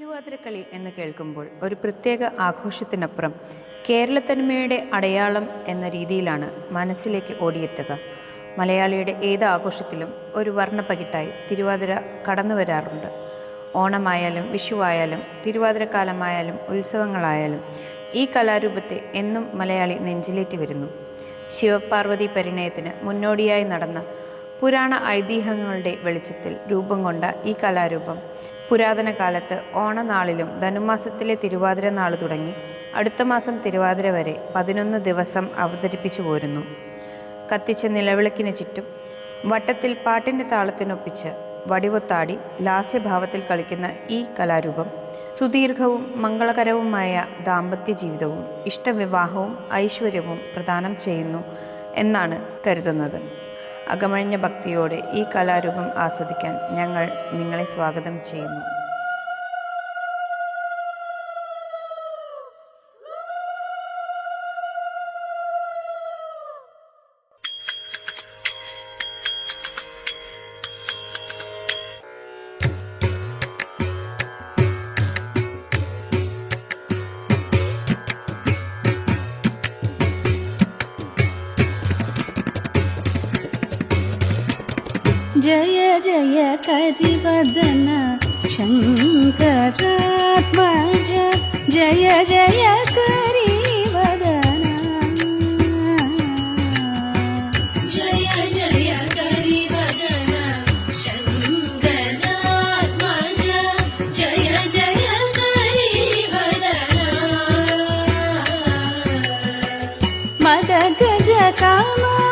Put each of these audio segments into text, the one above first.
തിരുവാതിരക്കളി എന്ന് കേൾക്കുമ്പോൾ ഒരു പ്രത്യേക ആഘോഷത്തിനപ്പുറം കേരളത്തനിമയുടെ അടയാളം എന്ന രീതിയിലാണ് മനസ്സിലേക്ക് ഓടിയെത്തുക. മലയാളിയുടെ ഏത് ആഘോഷത്തിലും ഒരു വർണപ്പകിട്ടായി തിരുവാതിര കടന്നു വരാറുണ്ട്. ഓണമായാലും വിഷുവായാലും തിരുവാതിരക്കാലമായാലും ഉത്സവങ്ങളായാലും ഈ കലാരൂപത്തെ എന്നും മലയാളി നെഞ്ചിലേറ്റി വരുന്നു. ശിവപാർവതി പരിണയത്തിന് മുന്നോടിയായി നടന്ന പുരാണ ഐതിഹ്യങ്ങളുടെ വെളിച്ചത്തിൽ രൂപം കൊണ്ട ഈ കലാരൂപം പുരാതന കാലത്ത് ഓണനാളിലും ധനുമാസത്തിലെ തിരുവാതിര നാൾ തുടങ്ങി അടുത്ത മാസം തിരുവാതിര വരെ പതിനൊന്ന് ദിവസം അവതരിപ്പിച്ചു പോരുന്നു. കത്തിച്ച നിലവിളക്കിന് ചുറ്റും വട്ടത്തിൽ പാട്ടിന്റെ താളത്തിനൊപ്പിച്ച് വടിവൊത്താടി ലാസ്യഭാവത്തിൽ കളിക്കുന്ന ഈ കലാരൂപം സുദീർഘവും മംഗളകരവുമായ ദാമ്പത്യ ജീവിതവും ഇഷ്ടവിവാഹവും ഐശ്വര്യവും പ്രദാനം ചെയ്യുന്നു എന്നാണ് കരുതുന്നത്. അകമഴിഞ്ഞ ഭക്തിയോടെ ഈ കലാരൂപം ആസ്വദിക്കാൻ ഞങ്ങൾ നിങ്ങളെ സ്വാഗതം ചെയ്യുന്നു. जय जय करिवदन शङ्करात्मज जय जय करिवदन। जय जय करिवदन शङ्करात्मज जय जय करिवदन। मदगज साममुख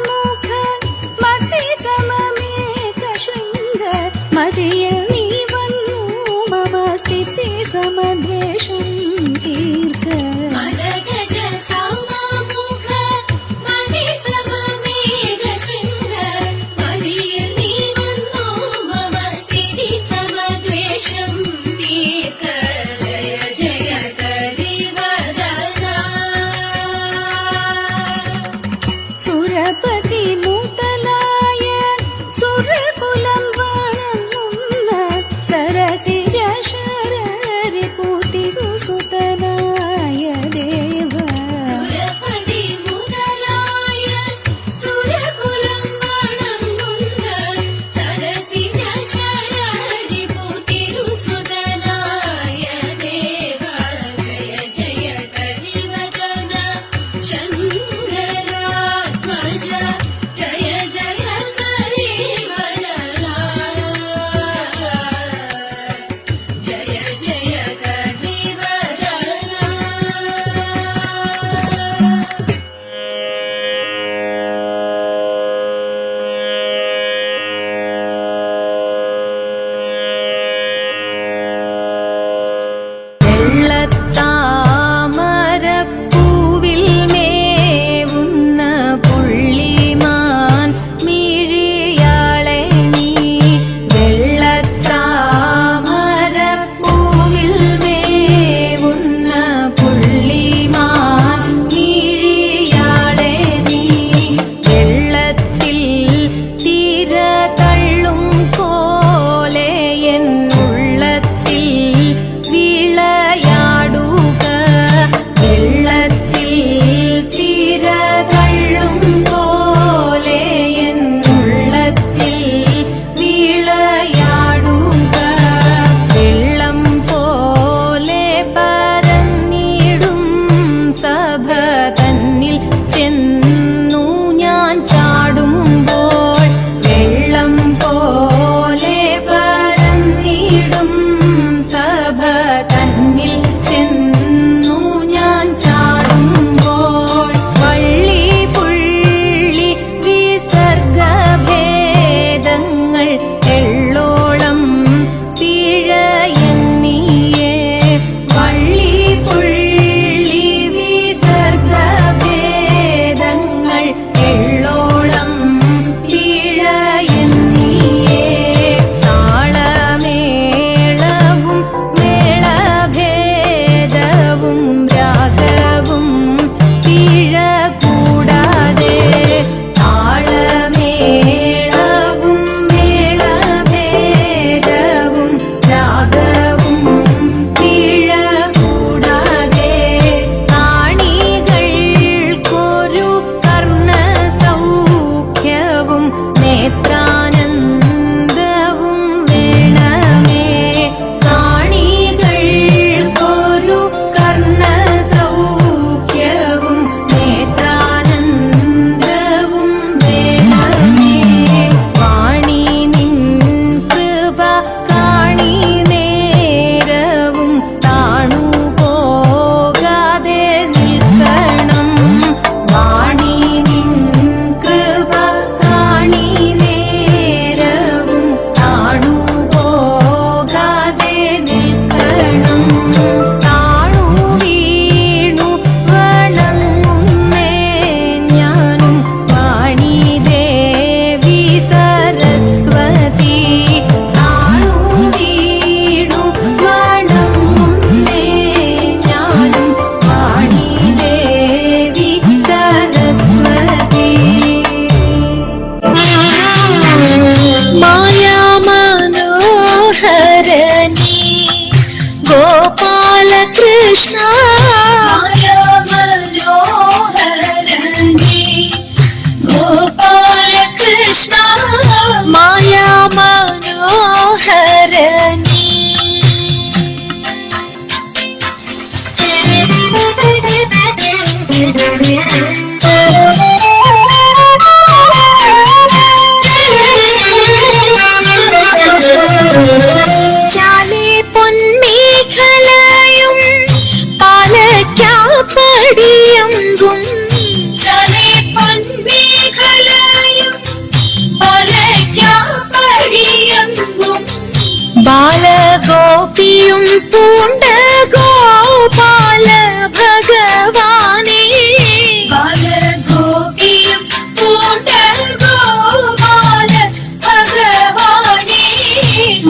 Yeah.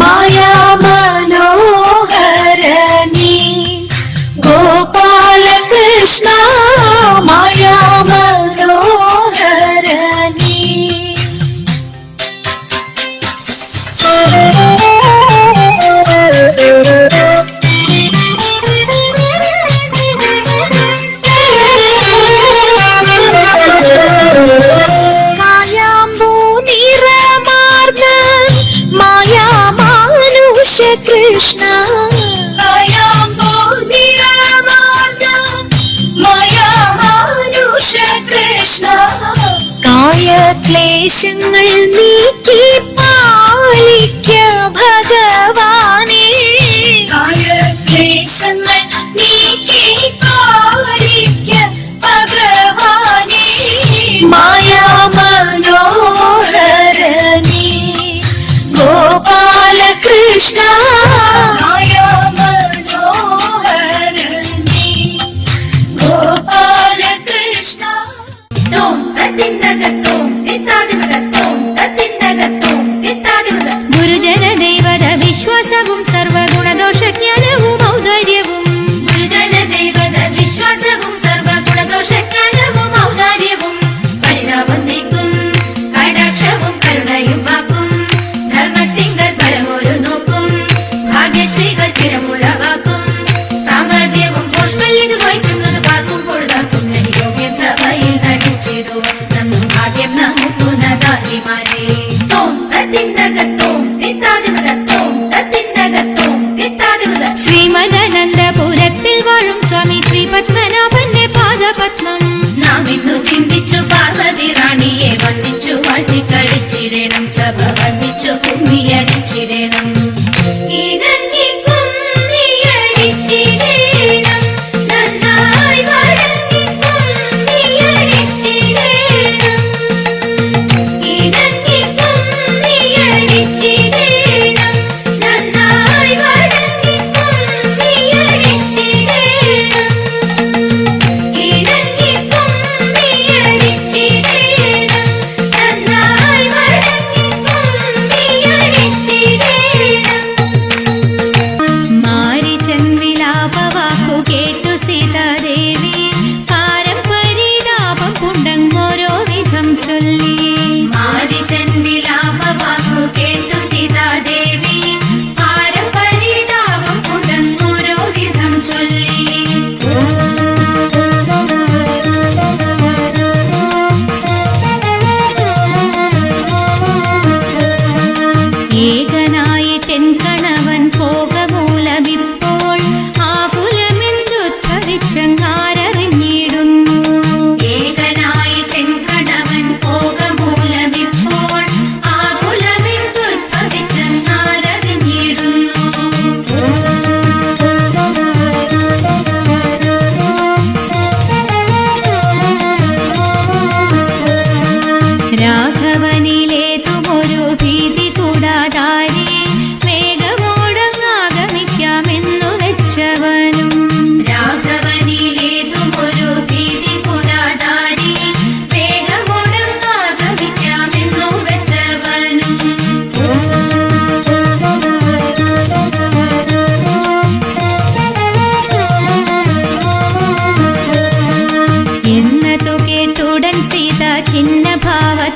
Why ക്ലേശങ്ങൾ നീക്കി പാലിക്ക ഭഗവാനെ. ക്ലേശങ്ങൾ നീക്കി പാലിക്ക ഭഗവാനെ. മായാ മനോഹരണി ഗോപാലകൃഷ്ണ വിശ്വാസവും സർവഗുണദോഷജ്ഞാനവും ഔദാര്യവും. വിശ്വാസവും ഔദാര്യവും. പരിണാമം നീക്കും. കരുണയും സാമ്രാജ്യവും സഭയിൽ ഭാഗ്യം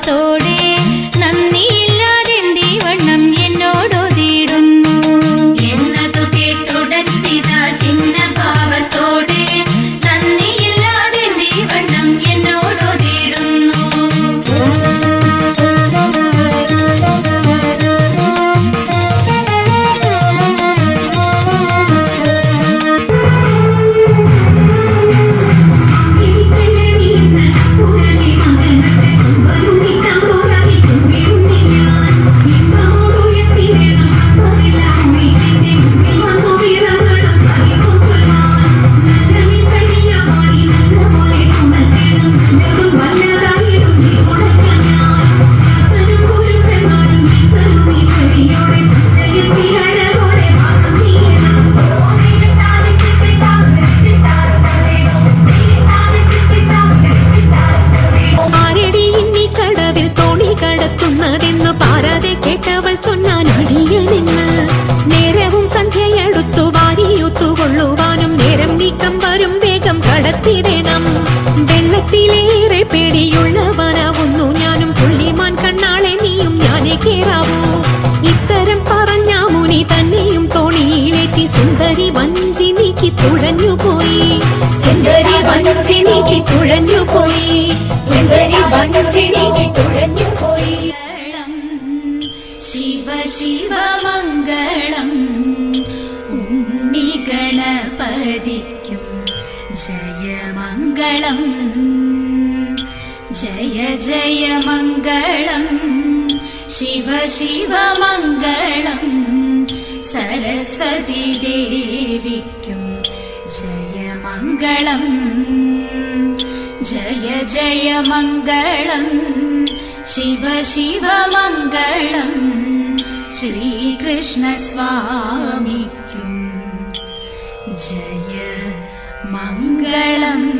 sorry കാത്തിടണം. വെള്ളത്തിലേറെ പേടിയുള്ളവനാവുന്നു. ഞാനും പുള്ളിമാൻ കണ്ണാളെ നീയും ഞാനേ കേറാവൂ. ഇത്തരം പറഞ്ഞ മുനി തന്നെയും തോണിയിലേറ്റി സുന്ദരി വഞ്ചി നീക്കി തുഴഞ്ഞുപോയി സുന്ദരി വഞ്ചി നീക്കി തുഴഞ്ഞുപോയി സുന്ദരി വഞ്ചി നീക്കി തുഴഞ്ഞുപോയി ശിവ ശിവ മംഗളം. ജയമംഗളം ജയ ജയ മംഗളം. ശിവ ശിവ മംഗളം. സരസ്വതി ദേവിക്കും ജയമംഗളം ജയ ജയ മംഗളം. ശിവ ശിവ മംഗളം. ശ്രീകൃഷ്ണ സ്വാമിക്കും ജയ മംഗളം.